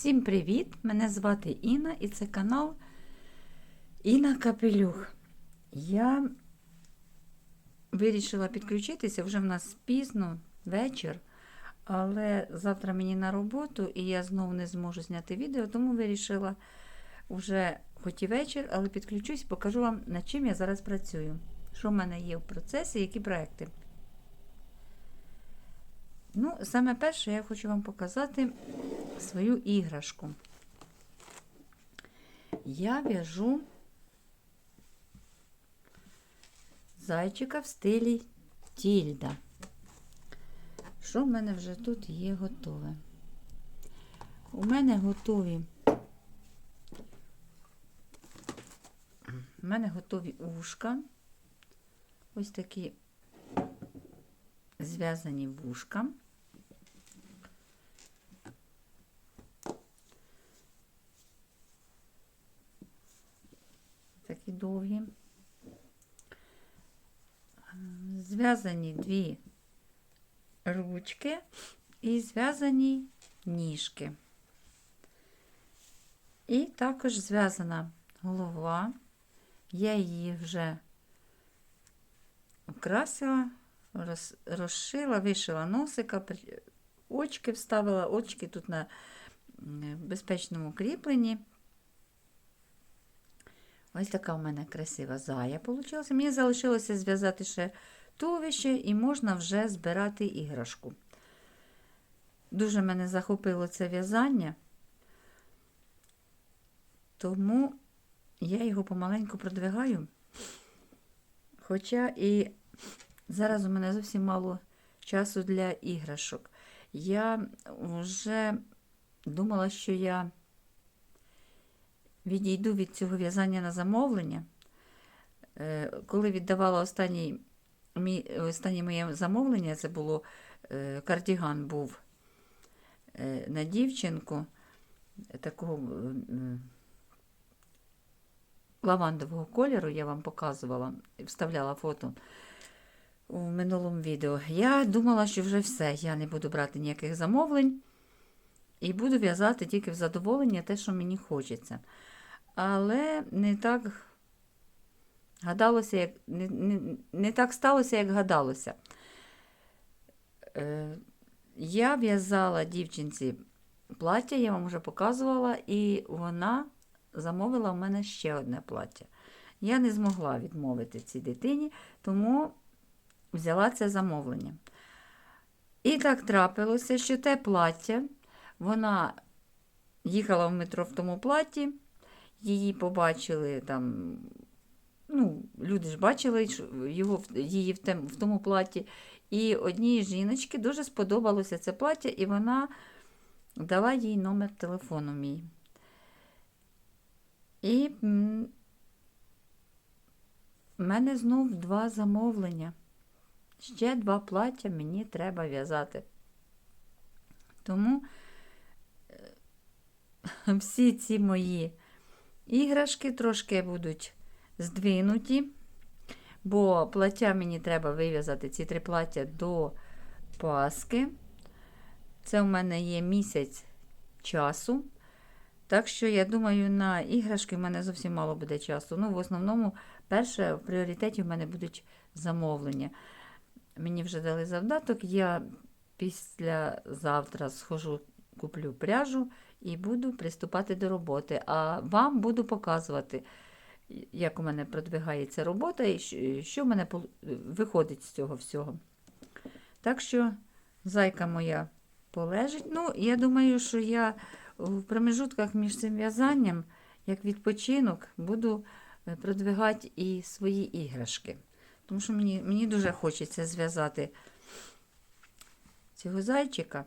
Всім привіт! Мене звати Інна і це канал Інна Капелюх. Я вирішила підключитися, вже в нас пізно вечір, але завтра мені на роботу і я знову не зможу зняти відео, тому вирішила вже хоч і вечір, але підключусь, покажу вам, над чим я зараз працюю. Що в мене є в процесі, які проекти. Ну, саме перше, я хочу вам показати свою іграшку. Я в'яжу зайчика в стилі тільда. Що в мене вже тут є готове? У мене готові. У мене готові ушка. Ось такі зв'язані вушка. Такі довгі. Зв'язані дві ручки і зв'язані ніжки. І також зв'язана голова. Я її вже окрасила, розшила, вишила носика, очки вставила, очки тут на безпечному кріпленні. Ось така у мене красива зая вийшла. Мені залишилося зв'язати ще туловище і можна вже збирати іграшку. Дуже мене захопило це в'язання, тому я його помаленьку продвигаю. Хоча і зараз у мене зовсім мало часу для іграшок. Я вже думала, що я відійду від цього в'язання на замовлення. Коли віддавала останній, останнє моє замовлення, це було кардіган був на дівчинку такого лавандового кольору, я вам показувала, вставляла фото у минулому відео. Я думала, що вже все, я не буду брати ніяких замовлень і буду в'язати тільки в задоволення те, що мені хочеться. Але не так гадалося, як не, не, не так сталося, як гадалося. Е, Я в'язала дівчинці плаття, я вам вже показувала, і вона замовила в мене ще одне плаття. Я не змогла відмовити цій дитині, тому взяла це замовлення. І так трапилося, що те плаття, вона їхала в метро в тому платі, її побачили там, ну, люди ж бачили його, її в, тому платі. І одній жіночці дуже сподобалося це плаття, і вона дала їй номер телефону мій. І в мене знов два замовлення. Ще два плаття мені треба в'язати. Тому всі ці мої іграшки трошки будуть здвинуті, бо плаття мені треба вив'язати ці три плаття до Паски. Це у мене є місяць часу. Так що, я думаю, на іграшки в мене зовсім мало буде часу. Ну, в основному, перше, в пріоритеті в мене будуть замовлення. Мені вже дали завдаток, я після завтра схожу, куплю пряжу і буду приступати до роботи. А вам буду показувати, як у мене продвигається робота і що в мене виходить з цього всього. Так що, зайка моя полежить. Ну, я думаю, що я в промежутках між цим в'язанням, як відпочинок, буду продвигати і свої іграшки. Тому що мені, мені дуже хочеться зв'язати цього зайчика.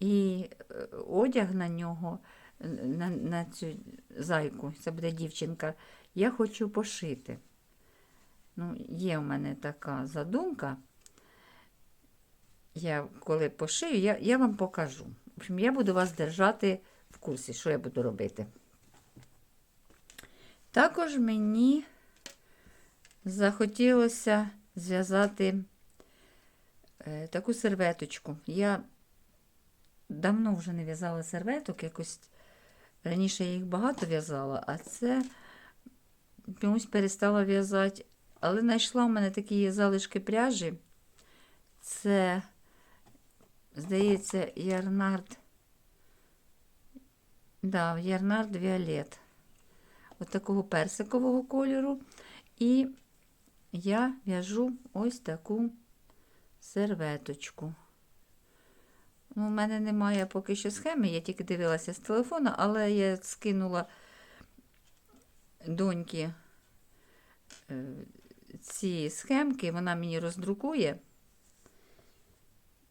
І одяг на нього, на, на цю зайку, це буде дівчинка, я хочу пошити. Ну, Є в мене така задумка. Я коли пошию, я я вам покажу. В общем, я буду вас держати в курсі, що я буду робити. Також мені захотілося зв'язати е, таку серветочку. Я давно вже не в'язала серветок, якось раніше я їх багато в'язала, а це чомусь перестала в'язати. Але знайшла в мене такі залишки пряжі. Це, здається, Ярнард. Да, Ярнард Віолет. От такого персикового кольору. І я в'яжу ось таку серветочку. Ну, у мене немає поки що схеми, я тільки дивилася з телефона, але я скинула доньки е, ці схемки, вона мені роздрукує.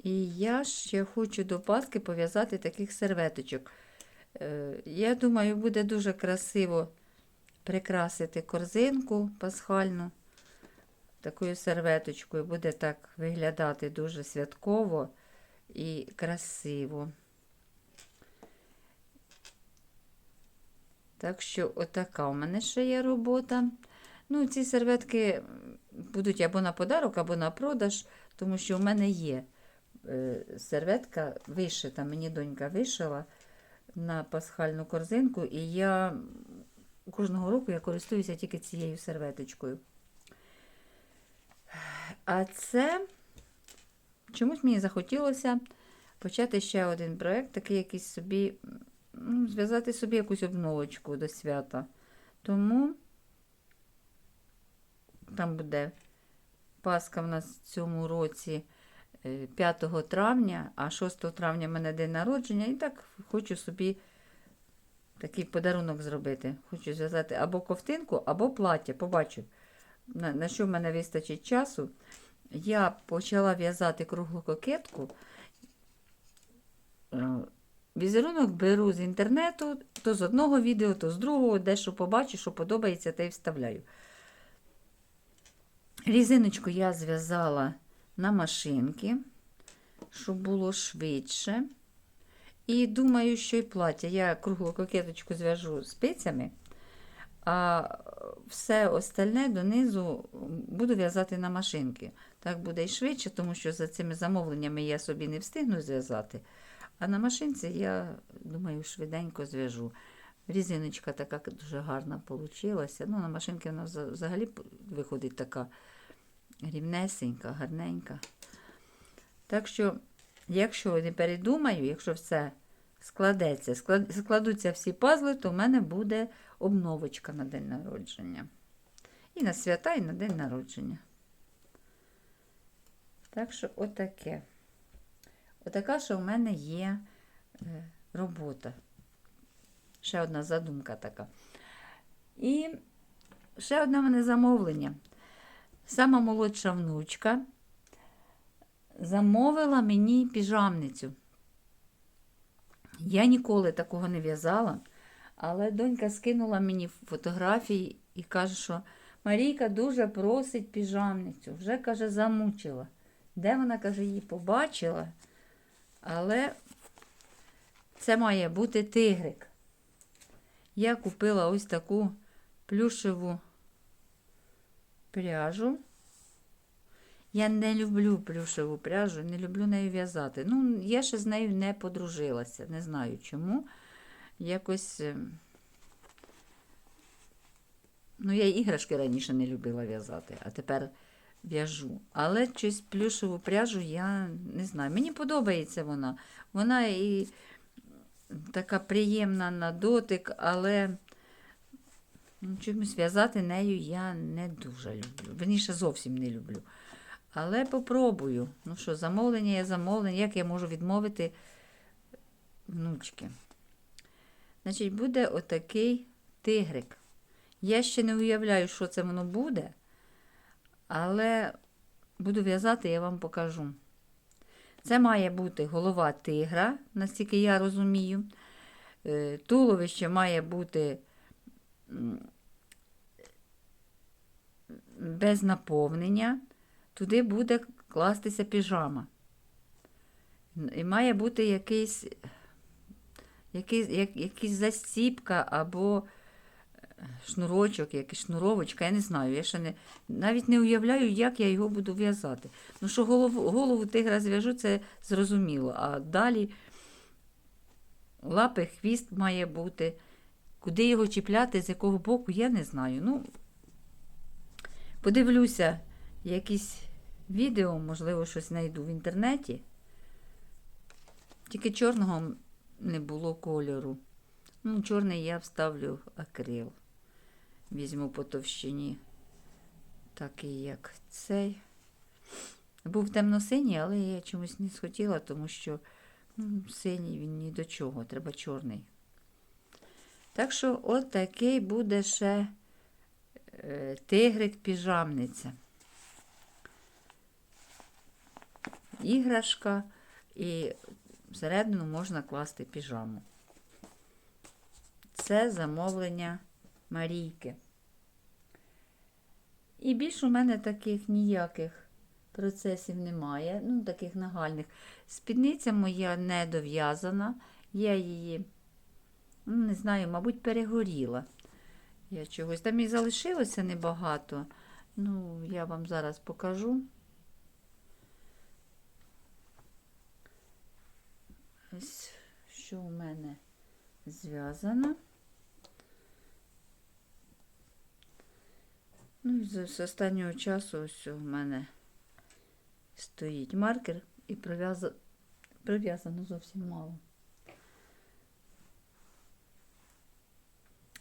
І я ще хочу до Паски пов'язати таких серветочок. Е, Я думаю, буде дуже красиво прикрасити корзинку пасхальну такою серветочкою. Буде так виглядати дуже святково і красиво. Так що, отака у мене ще є робота. Ну, ці серветки будуть або на подарок, або на продаж, тому що у мене є е, серветка вишита, мені донька вишила на пасхальну корзинку, і я кожного року я користуюся тільки цією серветочкою. А це чомусь мені захотілося почати ще один проєкт, такий якийсь собі, ну, зв'язати собі якусь обновочку до свята. Тому там буде Пасха в нас в цьому році е, 5 травня, а 6 травня в мене день народження, і так хочу собі такий подарунок зробити. Хочу зв'язати або ковтинку, або плаття. Побачу, на, що в мене вистачить часу. Я почала в'язати круглу кокетку. Е, Візерунок беру з інтернету, то з одного відео, то з другого, дещо побачу, що подобається, те й вставляю. Різиночку я зв'язала на машинки, щоб було швидше. І думаю, що і плаття. Я круглу кокеточку зв'яжу спицями, а все остальне донизу буду в'язати на машинки. Так буде і швидше, тому що за цими замовленнями я собі не встигну зв'язати. А на машинці я думаю, швиденько зв'яжу. Різиночка така дуже гарна вийшла. Ну, на машинки вона взагалі виходить така рівнесенька, гарненька. Так що, якщо не передумаю, якщо все складеться, склад- складуться всі пазли, то в мене буде обновочка на день народження. І на свята, і на день народження. Так що отаке. Отака, що в мене є е, робота. Ще одна задумка така. І ще одне в мене замовлення. Сама молодша внучка замовила мені піжамницю. Я ніколи такого не в'язала, але донька скинула мені фотографії і каже, що Марійка дуже просить піжамницю. Вже, каже, замучила. Де вона, каже, її побачила, але це має бути тигрик. Я купила ось таку плюшеву пряжу. Я не люблю плюшеву пряжу, не люблю нею в'язати. Ну, я ще з нею не подружилася, не знаю чому. Якось. е, Ну, я іграшки раніше не любила в'язати, а тепер в'яжу. Але щось плюшеву пряжу я не знаю. Мені подобається вона. Вона і така приємна на дотик, але ну, чомусь в'язати нею я не дуже люблю. Верніше зовсім не люблю. Але попробую. Ну що, замовлення є замовлення. Як я можу відмовити внучки? Значить, буде отакий тигрик. Я ще не уявляю, що це воно буде, але буду в'язати, я вам покажу. Це має бути голова тигра, наскільки я розумію. Е, Туловище має бути без наповнення. Туди буде кластися піжама. І має бути якийсь, якийсь, як, якийсь застіпка або шнурочок, якийсь шнуровочка, я не знаю. Я ще не, навіть не уявляю, як я його буду в'язати. Ну, що голову, голову тигра зв'яжу, це зрозуміло. А далі лапи, хвіст має бути. Куди його чіпляти, з якого боку, я не знаю. Ну, подивлюся якісь відео, можливо, щось знайду в інтернеті. Тільки чорного не було кольору. Ну, чорний я вставлю акрил. Візьму по товщині, такий, як цей. Був темно-синій, але я чомусь не схотіла, тому що ну, синій він ні до чого, треба чорний. Так що от такий буде ще е, тигрик-піжамниця. Іграшка і всередину можна класти піжаму. Це замовлення Марійки. І більш у мене таких ніяких процесів немає, ну, таких нагальних. Спідниця моя не дов'язана, я її, ну, не знаю, мабуть, перегоріла. Я чогось. Там і залишилося небагато. Ну, я вам зараз покажу. Ось що у мене зв'язано. Ну, і з, останнього часу ось у мене стоїть маркер і прив'язано прив'язано зовсім мало.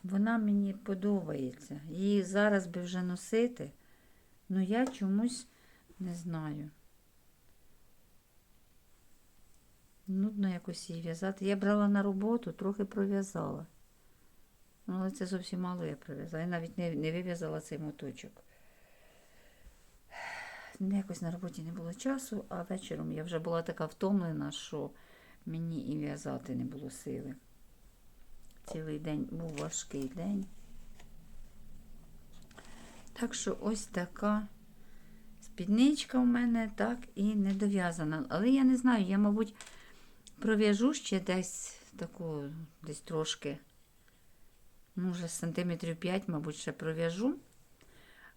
Вона мені подобається. Її зараз би вже носити, але я чомусь не знаю. Нудно якось її в'язати. Я брала на роботу, трохи пров'язала. Ну, але це зовсім мало я пров'язала. Я навіть не, не вив'язала цей моточок. Якось на роботі не було часу, а вечором я вже була така втомлена, що мені і в'язати не було сили. Цілий день був важкий день. Так що ось така спідничка у мене так і не дов'язана. Але я не знаю, я, мабуть, пров'яжу ще десь таку, десь трошки, ну, вже сантиметрів 5, мабуть, ще пров'яжу.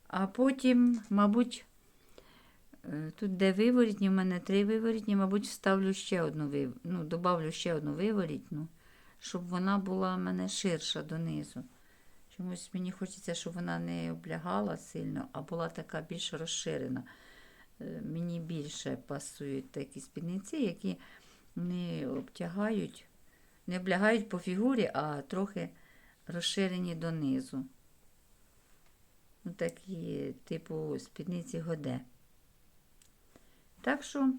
А потім, мабуть, е, тут, де виворітні, у мене три виворітні, мабуть, вставлю ще одну вив... ну, добавлю ще одну виворітну, щоб вона була в мене ширша донизу. Чомусь мені хочеться, щоб вона не облягала сильно, а була така більш розширена. Е, Мені більше пасують такі спідниці, які не обтягають, не облягають по фігурі, а трохи розширені донизу. Ну, такі, типу, спідниці годе. Так що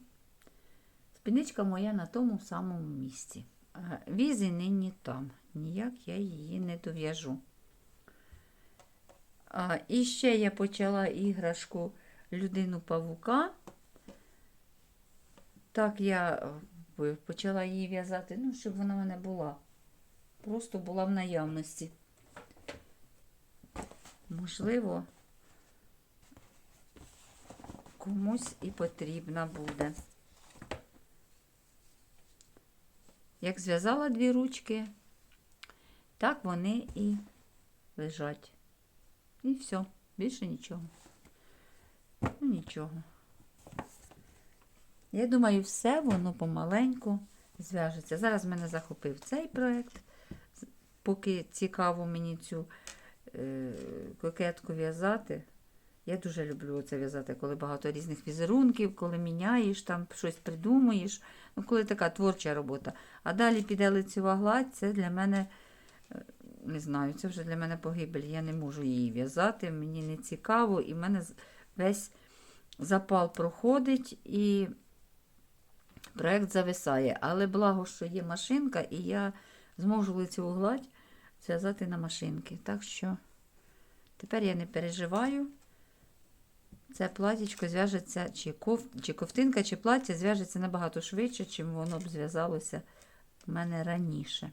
спідничка моя на тому самому місці. Візи нині там. Ніяк я її не дов'яжу. А, і ще я почала іграшку людину павука. Так я е, почала її в'язати, ну, щоб вона в мене була. Просто була в наявності. Можливо, комусь і потрібна буде. Як зв'язала дві ручки, так вони і лежать. І все, більше нічого. Ну, нічого. Я думаю, все воно помаленьку зв'яжеться. Зараз мене захопив цей проєкт, поки цікаво мені цю е, кокетку в'язати. Я дуже люблю це в'язати, коли багато різних візерунків, коли міняєш, там щось придумуєш. Ну, коли така творча робота. А далі піде лицева гладь, це для мене, е, не знаю, це вже для мене погибель. Я не можу її в'язати, мені не цікаво, і в мене весь запал проходить і проєкт зависає. Але благо, що є машинка, і я зможу лицеву гладь зв'язати на машинки. Так що тепер я не переживаю. Це платічко зв'яжеться, чи, ков, чи ковтинка, чи плаття зв'яжеться набагато швидше, чим воно б зв'язалося в мене раніше.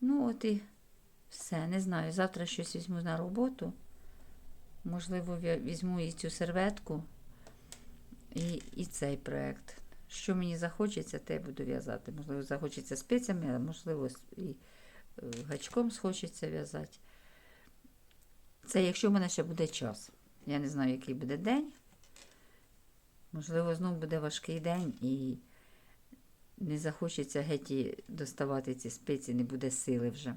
Ну, от і все. Не знаю. Завтра щось візьму на роботу. Можливо, візьму і цю серветку, і, і цей проєкт. Що мені захочеться, те я буду в'язати. Можливо, захочеться спицями, а можливо, і е, гачком схочеться в'язати. Це якщо в мене ще буде час. Я не знаю, який буде день. Можливо, знов буде важкий день і не захочеться геть доставати ці спиці, не буде сили вже.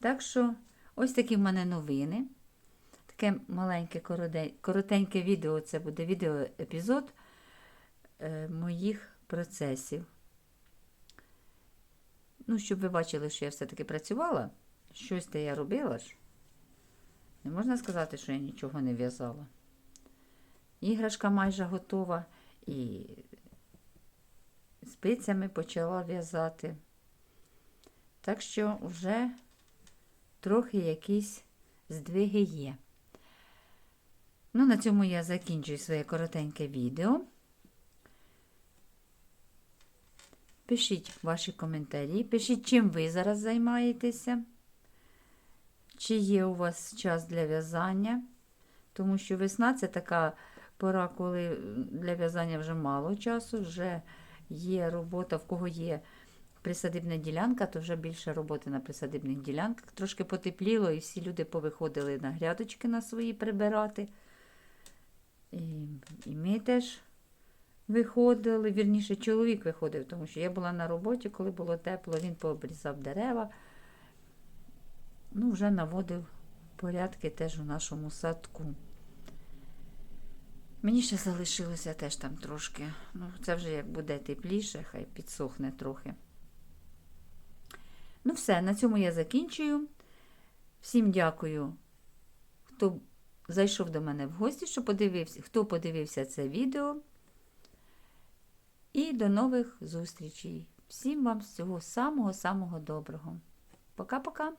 Так що, ось такі в мене новини. Таке маленьке коротеньке відео, це буде відеоепізод е, моїх процесів. Ну, щоб ви бачили, що я все-таки працювала, щось те я робила ж. Не можна сказати, що я нічого не в'язала. Іграшка майже готова і спицями почала в'язати. Так що вже трохи якісь здвиги є. Ну, на цьому я закінчую своє коротеньке відео. Пишіть ваші коментарі, пишіть, чим ви зараз займаєтеся, чи є у вас час для в'язання, тому що весна це така пора, коли для в'язання вже мало часу, вже є робота, в кого є присадибна ділянка, то вже більше роботи на присадибних ділянках. Трошки потепліло, і всі люди повиходили на грядочки на свої прибирати. І, ми теж виходили, вірніше, чоловік виходив, тому що я була на роботі, коли було тепло, він пообрізав дерева. Ну, вже наводив порядки теж у нашому садку. Мені ще залишилося теж там трошки. Ну, це вже як буде тепліше, хай підсохне трохи. Ну, все, на цьому я закінчую. Всім дякую, хто зайшов до мене в гості, що подивився, хто подивився це відео. І до нових зустрічей. Всім вам всього самого-самого доброго. Пока-пока!